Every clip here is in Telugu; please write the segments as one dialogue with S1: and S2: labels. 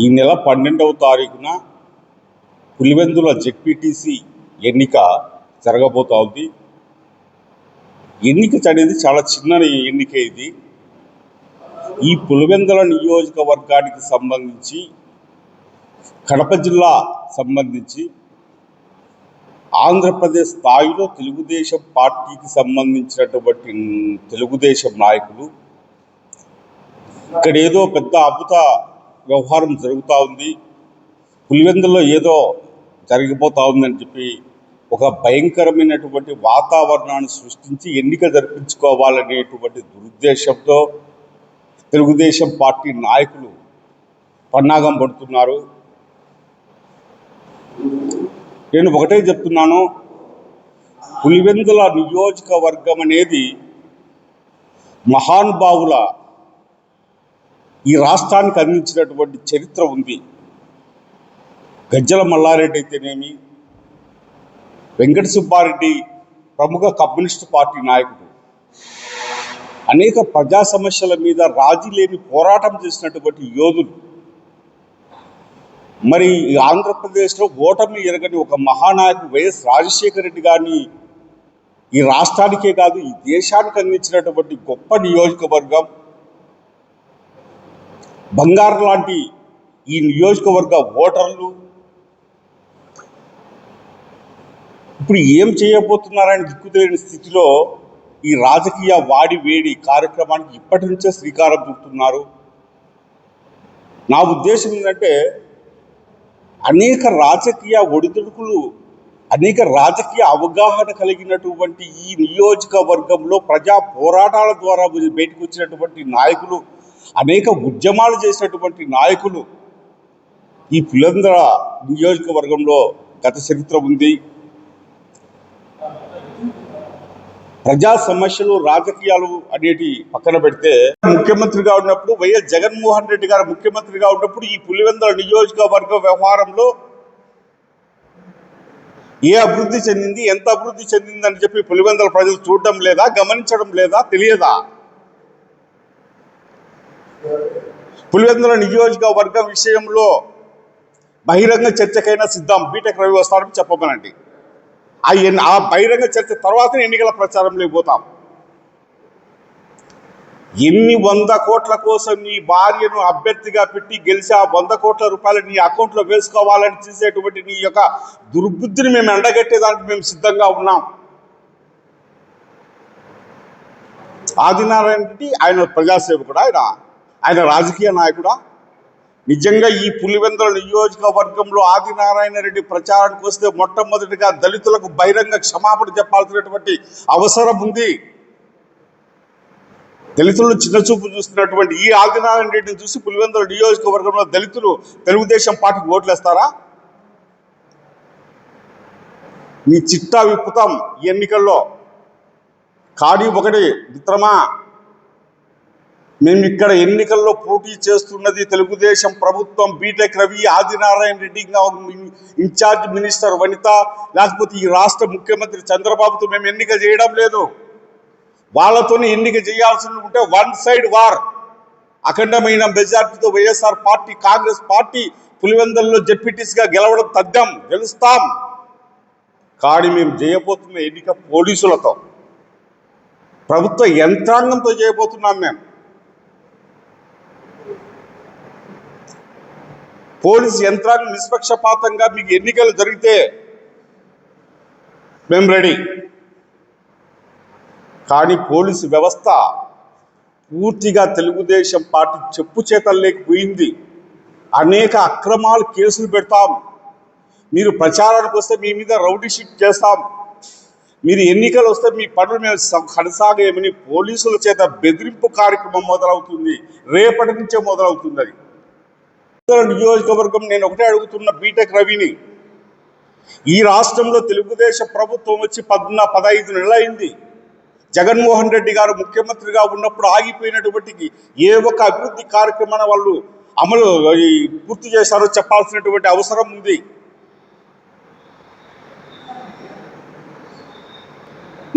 S1: ఈ నెల పన్నెండవ తారీఖున పులివెందుల జెడ్పీటీసీ ఎన్నిక జరగబోతా ఉంది. ఎన్నిక అనేది చాలా చిన్న ఎన్నిక ఇది. ఈ పులివెందుల నియోజకవర్గానికి సంబంధించి కడప జిల్లా సంబంధించి ఆంధ్రప్రదేశ్ స్థాయిలో తెలుగుదేశం పార్టీకి సంబంధించినటువంటి తెలుగుదేశం నాయకులు ఇక్కడ ఏదో పెద్ద అద్భుత వ్యవహారం జరుగుతూ ఉంది. పులివెందుల్లో ఏదో జరిగిపోతూ ఉందని చెప్పి ఒక భయంకరమైనటువంటి వాతావరణాన్ని సృష్టించి ఎన్నిక జరిపించుకోవాలనేటువంటి దురుద్దేశంతో తెలుగుదేశం పార్టీ నాయకులు పన్నాగం పడుతున్నారు. నేను ఒకటే చెప్తున్నాను. పులివెందుల నియోజకవర్గం అనేది మహానుభావుల ఈ రాష్ట్రానికి అందించినటువంటి చరిత్ర ఉంది. గజ్జల మల్లారెడ్డి అయితేనేమి వెంకట సుబ్బారెడ్డి ప్రముఖ కమ్యూనిస్టు పార్టీ నాయకుడు. అనేక ప్రజా సమస్యల మీద రాజీ లేని పోరాటం చేసినటువంటి యోధులు. మరి ఈ ఆంధ్రప్రదేశ్లో ఓటమి ఎరగని ఒక మహానాయకుడు వైఎస్ రాజశేఖర రెడ్డి గారిని ఈ రాష్ట్రానికే కాదు ఈ దేశానికి అందించినటువంటి గొప్ప నియోజకవర్గం బంగారు లాంటి ఈ నియోజకవర్గ ఓటర్లు ఇప్పుడు ఏం చేయబోతున్నారని దిక్కుతేని స్థితిలో ఈ రాజకీయ వాడి వేడి కార్యక్రమానికి ఇప్పటి నుంచే శ్రీకారం చుడుతున్నారు. నా ఉద్దేశం ఏంటంటే అనేక రాజకీయ ఒడిదుడుకులు అనేక రాజకీయ అవగాహన కలిగినటువంటి ఈ నియోజకవర్గంలో ప్రజా పోరాటాల ద్వారా బయటకు వచ్చినటువంటి నాయకులు అనేక ఉద్యమాలు చేసినటువంటి నాయకులు ఈ పులందర నియోజకవర్గంలో గత చరిత్ర ఉంది. ప్రజా సమస్యలు రాజకీయాలు అనేటి పక్కన పెడితే ముఖ్యమంత్రిగా ఉన్నప్పుడు వైఎస్ జగన్మోహన్ రెడ్డి గారు ముఖ్యమంత్రిగా ఉన్నప్పుడు ఈ పులివెందుల నియోజకవర్గ వ్యవహారంలో ఏ అభివృద్ధి చెందింది ఎంత అభివృద్ధి చెందింది అని చెప్పి పులివెందుల ప్రజలు చూడడం లేదా గమనించడం లేదా తెలియదా? పులివెందుల నియోజకవర్గం విషయంలో బహిరంగ చర్చకైనా సిద్ధం బీటెక్ రవి వస్తారని చెప్పమనండి. ఆ ఆ బహిరంగ చర్చ తర్వాత ఎన్నికల ప్రచారంలోకి పోతాం. ఎన్ని వంద కోట్ల కోసం నీ భార్యను అభ్యర్థిగా పెట్టి గెలిచి ఆ వంద కోట్ల రూపాయలు నీ అకౌంట్లో వేసుకోవాలని చేసేటువంటి నీ యొక్క దుర్బుద్ధిని మేము ఎండగట్టేదానికి మేము సిద్ధంగా ఉన్నాం. ఆదినారాయణ రెడ్డి ఆయన ప్రజాసేవకుడు ఆయన. ఆయన రాజకీయ నాయకుడా? నిజంగా ఈ పులివెందుల నియోజకవర్గంలో ఆదినారాయణ రెడ్డి ప్రచారానికి వస్తే మొట్టమొదటిగా దళితులకు బహిరంగ క్షమాపణ చెప్పాల్సినటువంటి అవసరం ఉంది. దళితులను చిన్నచూపు చూస్తున్నటువంటి ఈ ఆదినారాయణ రెడ్డిని చూసి పులివెందుల నియోజకవర్గంలో దళితులు తెలుగుదేశం పార్టీకి ఓట్లేస్తారా? మీ చిట్టా విప్పుతాం ఈ ఎన్నికల్లో. కాడి ఒకటి మిత్రమా? మేము ఇక్కడ ఎన్నికల్లో పోటీ చేస్తున్నది తెలుగుదేశం ప్రభుత్వం BTech Ravi Adinarayana Reddy incharge minister Vanitha లేకపోతే ఈ రాష్ట్ర ముఖ్యమంత్రి చంద్రబాబుతో మేము ఎన్నిక చేయడం లేదు. వాళ్ళతోనే ఎన్నిక చేయాల్సి ఉంటే వన్ సైడ్ వార్. అఖండమైన మెజార్టీతో వైఎస్ఆర్ పార్టీ కాంగ్రెస్ పార్టీ పులివెందల్లో జెడ్పీటీసీగా గెలవడం తథ్యం గెలుస్తాం. కానీ మేము చేయబోతున్న ఎన్నిక పోలీసులతో. ప్రభుత్వ యంత్రాంగంతో చేయబోతున్నాం మేము. పోలీస్ యంత్రాంగం నిష్పక్షపాతంగా మీకు ఎన్నికలు జరిగితే మేము రెడీ. కానీ పోలీసు వ్యవస్థ పూర్తిగా తెలుగుదేశం పార్టీ చెప్పు చేతల్లోకి పోయింది. అనేక అక్రమాలు కేసులు పెడతాం. మీరు ప్రచారానికి వస్తే మీ మీద రౌడీ షీట్ చేస్తాం. మీరు ఎన్నికలు వస్తే మీ పనులు మేము స- కొనసాగేయమని పోలీసుల చేత బెదిరింపు కార్యక్రమం మొదలవుతుంది. రేపటి నుంచే మొదలవుతుంది అది. నియోజకవర్గం నేను ఒకటే అడుగుతున్న బీటెక్ రవిని. ఈ రాష్ట్రంలో తెలుగుదేశం ప్రభుత్వం వచ్చి పద్నా పదహైదు నెలలైంది. జగన్మోహన్ రెడ్డి గారు ముఖ్యమంత్రిగా ఉన్నప్పుడు ఆగిపోయినటువంటి ఏ ఒక్క అభివృద్ధి కార్యక్రమాన్ని వాళ్ళు అమలు పూర్తి చేశారో చెప్పాల్సినటువంటి అవసరం ఉంది.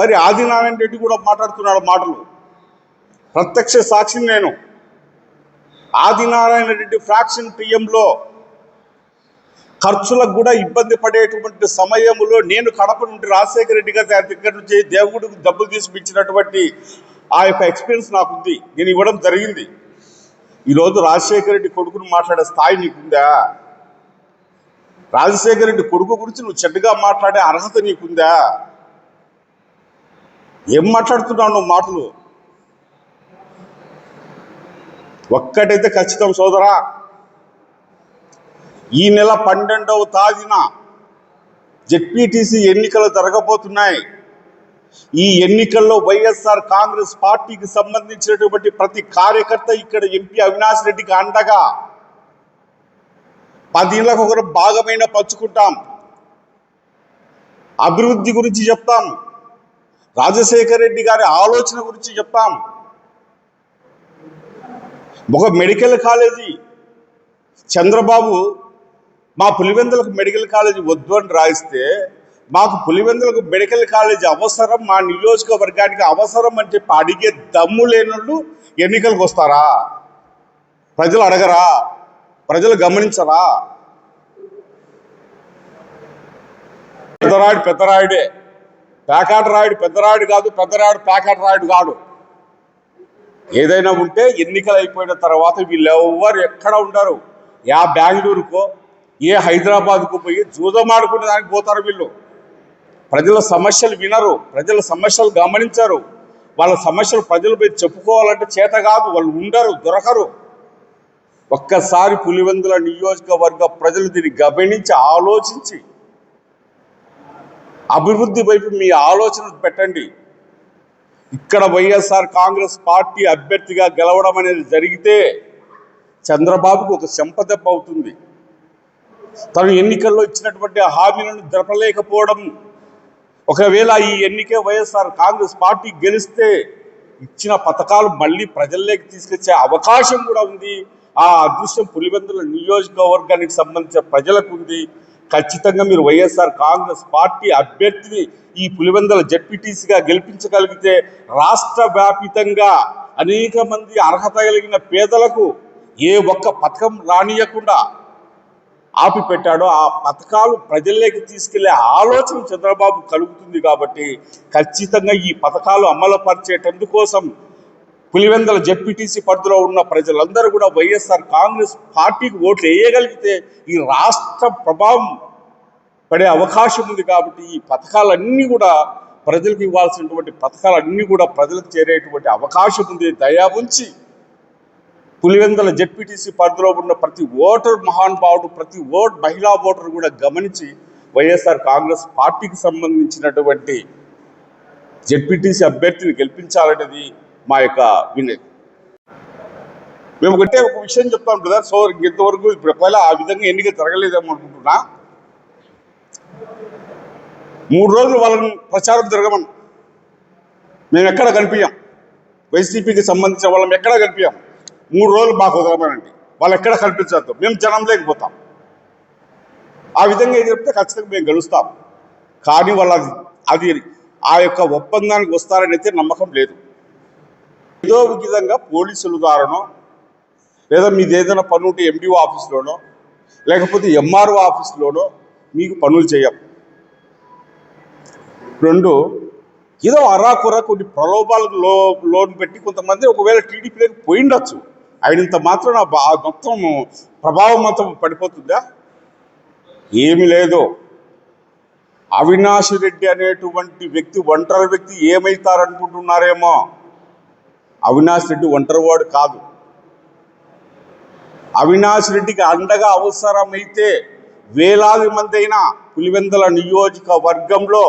S1: మరి ఆదినారాయణ రెడ్డి కూడా మాట్లాడుతున్నాడు మాటలు. ప్రత్యక్ష సాక్షిని నేను. ఆదినారాయణ రెడ్డి ఫ్రాక్షన్ పిఎంలో ఖర్చులకు కూడా ఇబ్బంది పడేటువంటి సమయంలో నేను కడప నుండి రాజశేఖర రెడ్డి గారి దగ్గర నుంచి దేవుడికి డబ్బులు తీసుకొచ్చినటువంటి ఆ యొక్క ఎక్స్పీరియన్స్ నాకుంది. నేను ఇవ్వడం జరిగింది. ఈరోజు రాజశేఖర రెడ్డి కొడుకును మాట్లాడే స్థాయి నీకుందా? రాజశేఖర రెడ్డి కొడుకు గురించి నువ్వు చెడ్డగా మాట్లాడే అర్హత నీకుందా? ఏం మాట్లాడుతున్నావు నువ్వు మాటలు? ఒక్కటైతే ఖచ్చితం సోదరా. ఈ నెల పన్నెండవ తారీఖున జెడ్పీటీసీ ఎన్నికలు జరగబోతున్నాయి. ఈ ఎన్నికల్లో వైఎస్ఆర్ కాంగ్రెస్ పార్టీకి సంబంధించినటువంటి ప్రతి కార్యకర్త ఇక్కడ ఎంపీ అవినాష్ రెడ్డికి అండగా పదిళ్ళకు ఒకరు భాగమైన పంచుకుంటాం. అభివృద్ధి గురించి చెప్తాం. రాజశేఖర రెడ్డి గారి ఆలోచన గురించి చెప్తాం. ఒక మెడికల్ కాలేజీ. చంద్రబాబు మా పులివెందులకు మెడికల్ కాలేజీ వద్దు అని రాయిస్తే మాకు పులివెందులకు మెడికల్ కాలేజీ అవసరం మా నియోజకవర్గానికి అవసరం అని చెప్పి అడిగే దమ్ము లేనోళ్ళు ఎన్నికలకు వస్తారా? ప్రజలు అడగరా? ప్రజలు గమనించరా? పెద్దరాయుడు పెద్దరాయుడే. ప్యాకాట రాయుడు పెద్దరాయుడు కాదు పెద్దరాయుడు ప్యాకాట రాయుడు కాదు ఏదైనా ఉంటే ఎన్నికలు అయిపోయిన తర్వాత వీళ్ళు ఎవరు ఎక్కడ ఉండరు. యా బెంగళూరుకో ఏ హైదరాబాద్కు పోయి జూదమాడుకునే దానికి పోతారు వీళ్ళు. ప్రజల సమస్యలు వినరు ప్రజల సమస్యలు గమనించరు. వాళ్ళ సమస్యలు ప్రజలు పోయి చెప్పుకోవాలంటే చేత కాదు వాళ్ళు ఉండరు దొరకరు. ఒక్కసారి పులివెందుల నియోజకవర్గ ప్రజలు దీన్ని గమనించి ఆలోచించి అభివృద్ధి వైపు మీ ఆలోచన పెట్టండి. ఇక్కడ వైఎస్ఆర్ కాంగ్రెస్ పార్టీ అభ్యర్థిగా గెలవడం అనేది జరిగితే చంద్రబాబుకు ఒక చెంపదెబ్బ అవుతుంది. తను ఎన్నికల్లో ఇచ్చినటువంటి హామీలను జరపలేకపోవడం ఒకవేళ ఈ ఎన్నికే వైఎస్ఆర్ కాంగ్రెస్ పార్టీ గెలిస్తే ఇచ్చిన పథకాలు మళ్ళీ ప్రజల్లోకి తీసుకొచ్చే అవకాశం కూడా ఉంది. ఆ అదృష్టం పులివెందుల నియోజకవర్గానికి సంబంధించిన ప్రజలకు ఉంది. ఖచ్చితంగా మీరు వైఎస్ఆర్ కాంగ్రెస్ పార్టీ అభ్యర్థిని ఈ పులివెందల జడ్పీటీసీగా గెలిపించగలిగితే రాష్ట్ర వ్యాపితంగా అనేక మంది అర్హత కలిగిన పేదలకు ఏ ఒక్క పథకం రానియకుండా ఆపి పెట్టాడో ఆ పథకాలు ప్రజల్లోకి తీసుకెళ్ళే ఆలోచన చంద్రబాబు కలుగుతుంది కాబట్టి ఖచ్చితంగా ఈ పథకాలు అమలుపరిచేటందుకోసం పులివెందల జెడ్పీటీసీ పరిధిలో ఉన్న ప్రజలందరూ కూడా వైఎస్ఆర్ కాంగ్రెస్ పార్టీకి ఓట్లు వేయగలిగితే ఈ రాష్ట్ర ప్రభావం పడే అవకాశం ఉంది కాబట్టి ఈ పథకాలన్నీ కూడా ప్రజలకు ఇవ్వాల్సినటువంటి పథకాలన్నీ కూడా ప్రజలకు చేరేటువంటి అవకాశం ఉంది. దయా ఉంచి పులివెందల జెడ్పీటీసీ పరిధిలో ఉన్న ప్రతి ఓటర్ మహానుభావుడు ప్రతి ఓట్ మహిళా ఓటర్ కూడా గమనించి వైఎస్ఆర్ కాంగ్రెస్ పార్టీకి సంబంధించినటువంటి జెడ్పీటీసీ అభ్యర్థిని గెలిపించాలనేది మా యొక్క వినతి మేము ఒకటే ఒక విషయం చెప్తాం బ్రదర్ సో ఇంతవరకు ఇప్పుడు ఒకవేళ ఆ విధంగా ఎన్నిక జరగలేదేమో అనుకుంటున్నా. మూడు రోజులు వాళ్ళని ప్రచారం జరగమని. మేము ఎక్కడ కనిపించాం వైసీపీకి సంబంధించిన వాళ్ళం ఎక్కడ కనిపించాం మూడు రోజులు మాకు వదలమనండి. వాళ్ళు ఎక్కడ కనిపించద్దు. మేము జనం లేకపోతాం. ఆ విధంగా చెప్తే ఖచ్చితంగా మేము గెలుస్తాం. కానీ వాళ్ళ అది ఆ యొక్క ఒప్పందానికి వస్తారని అయితే నమ్మకం లేదు. ఏదో ఒక విధంగా పోలీసుల ద్వారానో లేదా మీది ఏదైనా పని ఉంటే ఎండిఓ ఆఫీస్లోనో లేకపోతే ఎంఆర్ఓ ఆఫీస్లోనో మీకు పనులు చేయం. రెండు ఏదో అరాకుర కొన్ని ప్రలోభాలకు లో లోన్ పెట్టి కొంతమంది ఒకవేళ టీడీపీలోకి పోయిండొచ్చు. అయినంత మాత్రం ఆ మొత్తం ప్రభావం మొత్తం పడిపోతుందా? ఏమి లేదు. అవినాష్ రెడ్డి అనేటువంటి వ్యక్తి ఒంటరి వ్యక్తి ఏమవుతారనుకుంటున్నారేమో అవినాష్ రెడ్డి ఒంటరివాడు కాదు. అవినాష్ రెడ్డికి అండగా అవసరమైతే వేలాది మంది అయినా పులివెందుల నియోజకవర్గంలో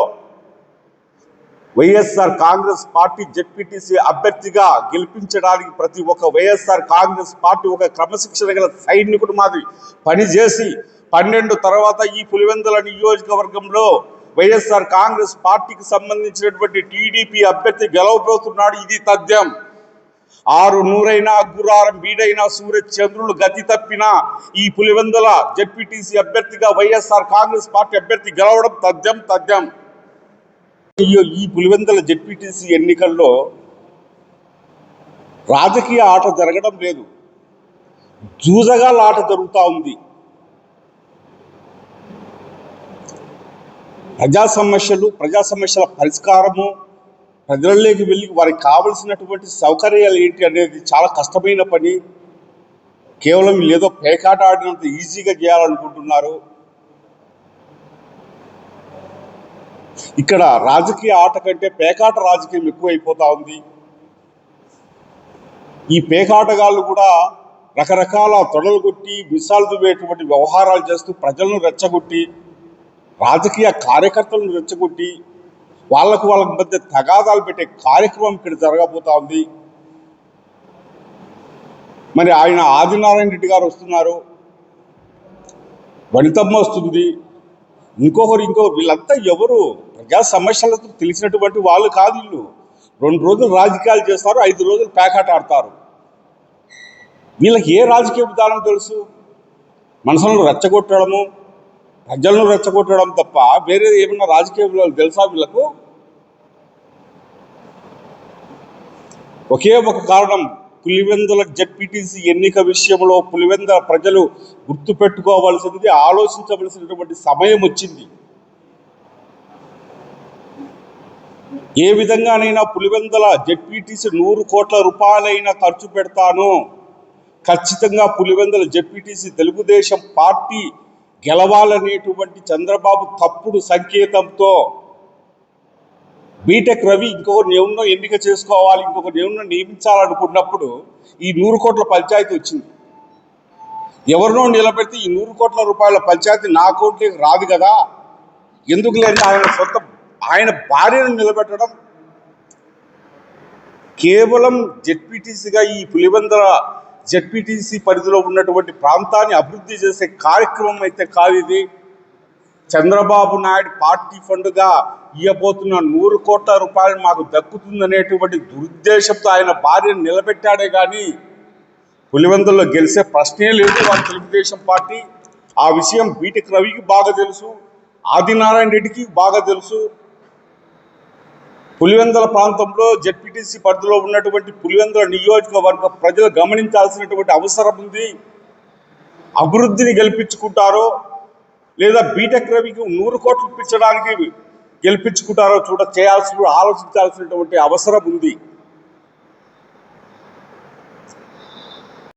S1: వైఎస్ఆర్ కాంగ్రెస్ పార్టీ జెడ్పీటీసీ అభ్యర్థిగా గెలిపించడానికి ప్రతి ఒక్క వైఎస్ఆర్ కాంగ్రెస్ పార్టీ ఒక క్రమశిక్షణ గల సైనికుడు మాది. పనిచేసి పన్నెండు తర్వాత ఈ పులివెందుల నియోజకవర్గంలో వైఎస్ఆర్ కాంగ్రెస్ పార్టీకి సంబంధించినటువంటి టీడీపీ అభ్యర్థి గెలవబోతున్నాడు. ఇది తథ్యం. ఆరు నూరైనా గురారం బీడైనా సూర్య చంద్రులు గతి తప్పినా ఈ పులివెందుల జెడ్పీటీసీ అభ్యర్థిగా వైఎస్ఆర్ కాంగ్రెస్ పార్టీ అభ్యర్థి గెలవడం తథ్యం తథ్యం. అయ్యో ఈ పులివెందుల జెడ్పీటీసీ ఎన్నికల్లో రాజకీయ ఆట జరగడం లేదు. జూజగాల ఆట జరుగుతూ ఉంది. ప్రజా సమస్యలు ప్రజా సమస్యల పరిష్కారము ప్రజల్లోకి వెళ్ళి వారికి కావలసినటువంటి సౌకర్యాలు ఏంటి అనేది చాలా కష్టమైన పని. కేవలం ఏదో పేకాట ఆడినంత ఈజీగా చేయాలనుకుంటున్నారు. ఇక్కడ రాజకీయ ఆట కంటే పేకాట రాజకీయం ఎక్కువైపోతా ఉంది. ఈ పేకాటగాళ్ళు కూడా రకరకాల తొడలు కొట్టి మిసాలు దువ్వేటువంటి వ్యవహారాలు చేస్తూ ప్రజలను రెచ్చగొట్టి రాజకీయ కార్యకర్తలను రెచ్చగొట్టి వాళ్ళకు వాళ్ళకి మధ్య తగాదాలు పెట్టే కార్యక్రమం ఇక్కడ జరగబోతా ఉంది. మరి ఆయన ఆదినారాయణ రెడ్డి గారు వస్తున్నారు. వనితమ్మ వస్తుంది. ఇంకొకరు ఇంకొకరు వీళ్ళంతా ఎవరు? ప్రజా సమస్యలతో తెలిసినటువంటి వాళ్ళు కాదు వీళ్ళు. రెండు రోజులు రాజకీయాలు చేస్తారు ఐదు రోజులు ప్యాకాట ఆడతారు. వీళ్ళకి ఏ రాజకీయ విధానం తెలుసు? మనసులను రెచ్చగొట్టడము ప్రజలను రెచ్చగొట్టడం తప్ప వేరే ఏమైనా రాజకీయ విలువలు తెలుసా వీళ్ళకు? ఒకే ఒక కారణం పులివెందుల జడ్పీటీసీ ఎన్నిక విషయంలో పులివెందుల ప్రజలు గుర్తుపెట్టుకోవాల్సింది ఆలోచించవలసినటువంటి సమయం వచ్చింది. ఏ విధంగానైనా పులివెందుల జడ్పీటీసీ నూరు కోట్ల రూపాయలైనా ఖర్చు పెడతాను. ఖచ్చితంగా పులివెందుల జడ్పీటీసీ తెలుగుదేశం పార్టీ గెలవాలనేటువంటి చంద్రబాబు తప్పుడు సంకేతంతో బీటెక్ రవి ఇంకొకరిని ఎవరినో ఎన్నిక చేసుకోవాలి ఇంకొకరిని ఎవరినో నియమించాలనుకున్నప్పుడు ఈ నూరు కోట్ల పంచాయతీ వచ్చింది. ఎవరినో నిలబెడితే ఈ నూరు కోట్ల రూపాయల పంచాయతీ నా కోట్లకి రాదు కదా? ఎందుకు లేని ఆయన సొంత ఆయన భార్యను నిలబెట్టడం. కేవలం జెడ్పీటీసీగా ఈ పులిబందర జెడ్పీటీసీ పరిధిలో ఉన్నటువంటి ప్రాంతాన్ని అభివృద్ధి చేసే కార్యక్రమం అయితే కాదు ఇది. చంద్రబాబు నాయుడు పార్టీ ఫండ్గా ఇవ్వబోతున్న నూరు కోట్ల రూపాయలు మాకు దక్కుతుందనేటువంటి దురుద్దేశంతో ఆయన భార్యను నిలబెట్టాడే కానీ పులివెందుల్లో గెలిచే ప్రశ్నే లేదు వాళ్ళ తెలుగుదేశం పార్టీ. ఆ విషయం బీటెక్ రవికి బాగా తెలుసు ఆదినారాయణ రెడ్డికి బాగా తెలుసు పులివెందుల ప్రాంతంలో జెడ్పీటీసీ పరిధిలో ఉన్నటువంటి పులివెందుల నియోజకవర్గ ప్రజలు గమనించాల్సినటువంటి అవసరం ఉంది. అభివృద్ధిని గెలిపించుకుంటారో లేదా బీటెక్ రవికి నూరు కోట్లు ఇప్పించడానికి గెలిపించుకుంటారో చూడ చేయాల్సిన ఆలోచించాల్సినటువంటి అవసరం ఉంది.